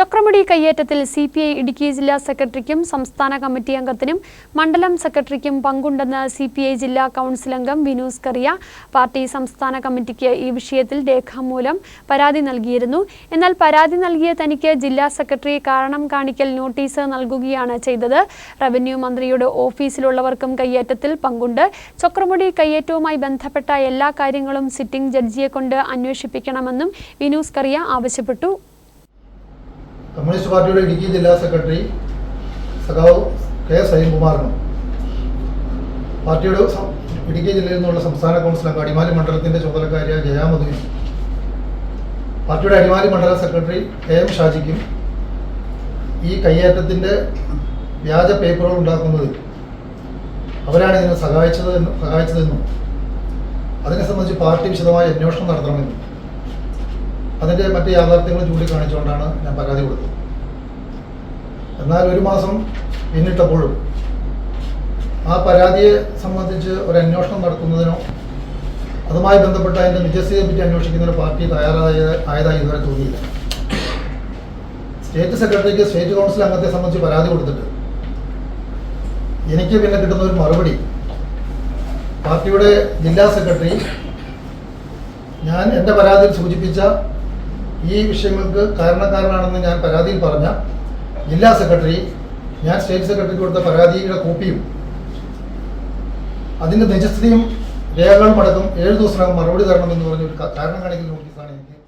ചക്രമുടി കയ്യേറ്റത്തിൽ C P I Idukki ജില്ലാ സെക്രട്ടറിക്കും സംസ്ഥാന കമ്മിറ്റി അംഗത്തിനും മണ്ഡലം സെക്രട്ടറിക്കും പങ്കുണ്ടെന്ന് സി പി ഐ ജില്ലാ കൗൺസിൽ അംഗം വിനൂസ് കറിയ. പാർട്ടി സംസ്ഥാന കമ്മിറ്റിക്ക് ഈ വിഷയത്തിൽ രേഖാമൂലം പരാതി നൽകിയിരുന്നു. എന്നാൽ പരാതി നൽകിയ തനിക്ക് ജില്ലാ സെക്രട്ടറി കാരണം കാണിക്കൽ നോട്ടീസ് നൽകുകയാണ് ചെയ്തത്. റവന്യൂ മന്ത്രിയുടെ ഓഫീസിലുള്ളവർക്കും കയ്യേറ്റത്തിൽ പങ്കുണ്ട്. ചക്രമുടി കയ്യേറ്റവുമായി ബന്ധപ്പെട്ട എല്ലാ കാര്യങ്ങളും സിറ്റിംഗ് ജഡ്ജിയെ കൊണ്ട് അന്വേഷിപ്പിക്കണമെന്നും വിനൂസ് കറിയ ആവശ്യപ്പെട്ടു. കമ്മ്യൂണിസ്റ്റ് പാർട്ടിയുടെ ഇടുക്കി ജില്ലാ സെക്രട്ടറി സഖാവ് കെ സൈൻകുമാറിനും പാർട്ടിയുടെ ഇടുക്കി ജില്ലയിൽ നിന്നുള്ള സംസ്ഥാന കൗൺസിൽ അംഗം അടിമാലി മണ്ഡലത്തിന്റെ ചുമതലക്കാരിയായ ജയാമധുവിനും പാർട്ടിയുടെ അടിമാലി മണ്ഡല സെക്രട്ടറി കെ എം ഷാജിക്കും ഈ കയ്യേറ്റത്തിന്റെ വ്യാജ പേപ്പറുകൾ ഉണ്ടാക്കുന്നത് അവരാണ് ഇതിനെ സഹായിച്ചതെന്നും സഹായിച്ചതെന്നും അതിനെ സംബന്ധിച്ച് പാർട്ടി വിശദമായ അന്വേഷണം നടത്തണമെന്നും അതിന്റെ മറ്റ് യാഥാർത്ഥ്യങ്ങൾ ചൂണ്ടിക്കാണിച്ചുകൊണ്ടാണ് ഞാൻ പരാതി കൊടുത്തത്. എന്നാൽ ഒരു മാസം പിന്നിട്ടപ്പോഴും ആ പരാതിയെ സംബന്ധിച്ച് ഒരു അന്വേഷണം നടത്തുന്നതിനോ അതുമായി ബന്ധപ്പെട്ട അതിന്റെ നിജസ്ഥിതിയെ പറ്റി അന്വേഷിക്കുന്ന ഒരു പാർട്ടി തയ്യാറായ ആയതായി ഇതുവരെ തോന്നിയില്ല. സ്റ്റേറ്റ് സെക്രട്ടറിക്ക് സ്റ്റേറ്റ് കൗൺസിൽ അംഗത്തെ സംബന്ധിച്ച് പരാതി കൊടുത്തിട്ട് എനിക്ക് പിന്നെ കിട്ടുന്ന ഒരു മറുപടി. പാർട്ടിയുടെ ജില്ലാ സെക്രട്ടറി ഞാൻ എന്റെ പരാതിയിൽ സൂചിപ്പിച്ച ഈ വിഷയങ്ങൾക്ക് കാരണക്കാരനാണെന്ന് ഞാൻ പരാതിയിൽ പറഞ്ഞ ജില്ലാ സെക്രട്ടറി ഞാൻ സ്റ്റേറ്റ് സെക്രട്ടറിക്ക് കൊടുത്ത പരാതിയുടെ കോപ്പിയും അതിന്റെ നിജസ്ഥിതിയും രേഖകളും അടക്കം ഏഴ് ദിവസത്തിനകം മറുപടി തരണമെന്ന് പറഞ്ഞ ഒരു കാരണം കാണിക്കുന്ന നോട്ടീസാണ് എനിക്ക്